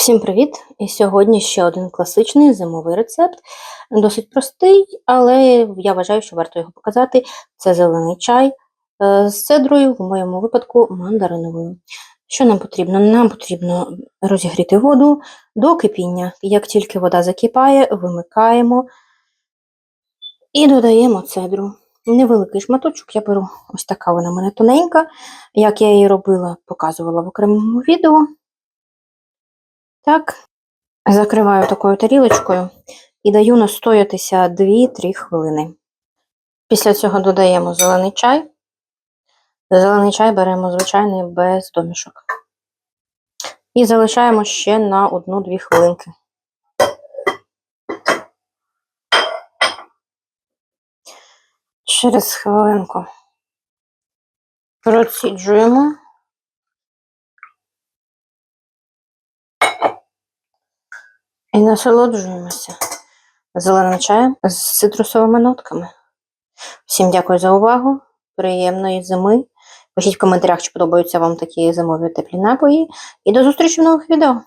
Всім привіт! І сьогодні ще один класичний зимовий рецепт. Досить простий, але я вважаю, що варто його показати. Це зелений чай е, з цедрою, в моєму випадку мандариновою. Що нам потрібно? Нам потрібно розігріти воду до кипіння. Як тільки вода закипає, вимикаємо і додаємо цедру. Невеликий шматочок я беру, ось така вона в мене тоненька. Як я її робила, показувала в окремому відео. Так, закриваю такою тарілочкою і даю настоятися 2-3 хвилини. Після цього додаємо зелений чай. Зелений чай беремо звичайний без домішок. І залишаємо ще на 1-2 хвилинки. Через хвилинку проціджуємо. І насолоджуємося зеленим чаєм з цитрусовими нотками. Всім дякую за увагу. Приємної зими. Пишіть в коментарях, чи подобаються вам такі зимові теплі напої. І до зустрічі в нових відео.